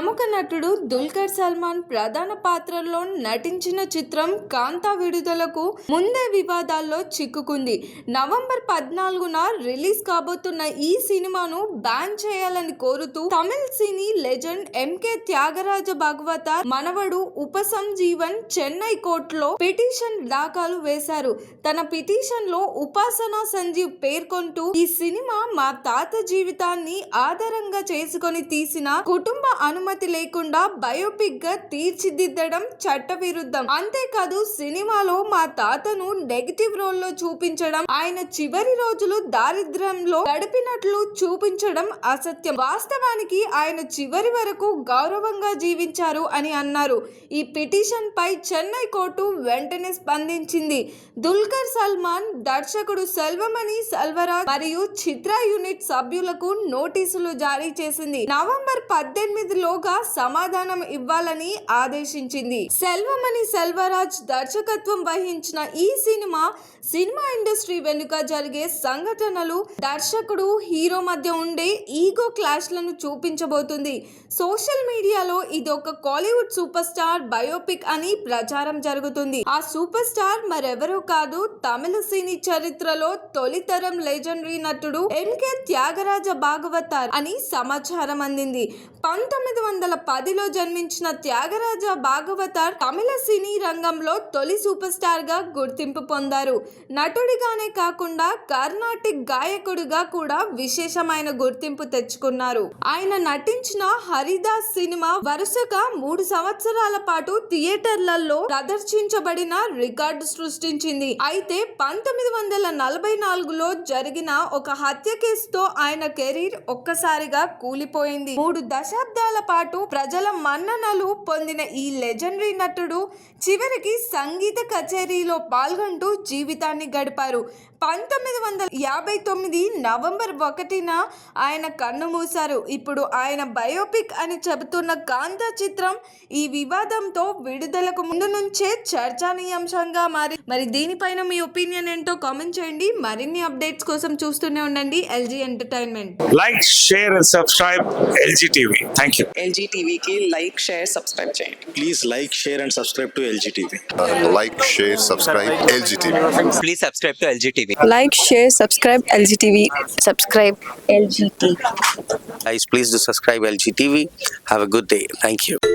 ప్రముఖ నటుడు దుల్కర్ సల్మాన్ ప్రధాన పాత్రలో నటించిన చిత్రం కాంతా విడుదలకు ముందే వివాదాల్లో చిక్కుకుంది. నవంబర్ పద్నాలుగున రిలీజ్ కాబోతున్న ఈ సినిమాను బ్యాన్ చేయాలని కోరుతూ Tamil cine legend MK Thyagaraja Bhagavatha మనవడు ఉపసంజీవన్ చెన్నై కోర్టులో పిటిషన్ దాఖలు వేశారు. తన పిటిషన్లో ఉపాసన సంజీవ్ పేర్కొంటూ ఈ సినిమా మా తాత జీవితాన్ని ఆధారంగా చేసుకొని తీసిన కుటుంబ అనుమతి లేకుండా బయోపిక్గా తీర్చిదిద్దడం చట్టవిరుద్ధం. అంతేకాదు సినిమాలో మా తాతను నెగటివ్ రోల్లో చూపించడం ఆయన చివరి రోజులు దారిద్ర్యంలో గడిపినట్లు చూపించడం అసత్యం. వాస్తవానికి ఆయన చివరి వరకు గౌరవంగా జీవించారు అని అన్నారు. ఈ పిటిషన్ పై చెన్నై కోర్టు వెంటనే స్పందించింది. దుల్కర్ సల్మాన్ దర్శకుడు సెల్వమణి సెల్వరాజ్ మరియు చిత్ర యూనిట్ సభ్యులకు నోటీసులు జారీ చేసింది. నవంబర్ పద్దెనిమిదిలో పద్దెనిమిదిలోగా సమాధానం ఇవ్వాలని ఆదేశించింది. సెల్వమణి సెల్వరాజ్ దర్శకత్వం వహించిన ఈ సినిమా సినిమా ఇండస్ట్రీ వెనుక జరిగే సంఘటనలు దర్శకుడు హీరో మధ్య ఉండే ఈగో క్లాష్లను చూపించబోతుంది. సోషల్ మీడియాలో ఇది ఒక కాలీవుడ్ సూపర్ స్టార్ బయోపిక్ అని ప్రచారం జరుగుతుంది. ఆ సూపర్ స్టార్ మరెవరో కాదు తమిళ సినీ చరిత్రలో తొలితరం లెజెండరీ నటుడు ఎంకే త్యాగరాజ భాగవతార్ అని సమాచారం అందింది. పంతొమ్మిది వందల పదిలో జన్మించిన త్యాగరాజ భాగవతార్ తమిళ సినీ రంగంలో తొలి సూపర్ స్టార్గా గుర్తింపు పొందారు. నటుడిగానే కాకుండా కర్ణాటిక్ గాయకుడిగా కూడా విశేషమైన గుర్తింపు తెచ్చుకున్నారు. ఆయన నటించిన హరిదాస్ సినిమా వరుసగా మూడు సంవత్సరాల పాటు థియేటర్లలో ప్రదర్శించబడిన రికార్డు సృష్టించింది. అయితే పంతొమ్మిది వందల నలభై నాలుగులో జరిగిన ఒక హత్య కేసుతో ఆయన కెరీర్ ఒక్కసారిగా కూలిపోయింది. మూడు దశాబ్దాల పాటు ప్రజల మన్ననలు పొందిన ఈ లెజెండరీ నటుడు చివరికి సంగీత కచేరీలో పాల్గొంటూ జీవితాన్ని గడిపారు. పంతొమ్మిది వందల యాభై తొమ్మిది నవంబర్ ఒకటిన ఆయన కన్ను మూశారు. ఇప్పుడు ఆయన బయోపిక్ అని చెబుతున్న కాంతా చిత్రం ఈ వివాదంతో విడుదలకు ముందు నుంచే చర్చానీయాంశంగా మారి మరి దీనిపైన మీ ఒపీనియన్ ఏంటో కామెంట్ చేయండి. మరిన్ని అప్డేట్స్ కోసం చూస్తూనే ఉండండి. LG entertainment. Like L G TV के लाइक शेयर सब्सक्राइब चाहिए। Please like share and subscribe to L G TV like share subscribe L G TV please subscribe to L G TV like share subscribe L G TV subscribe L G TV please do subscribe subscribe lgtv have a good day thank you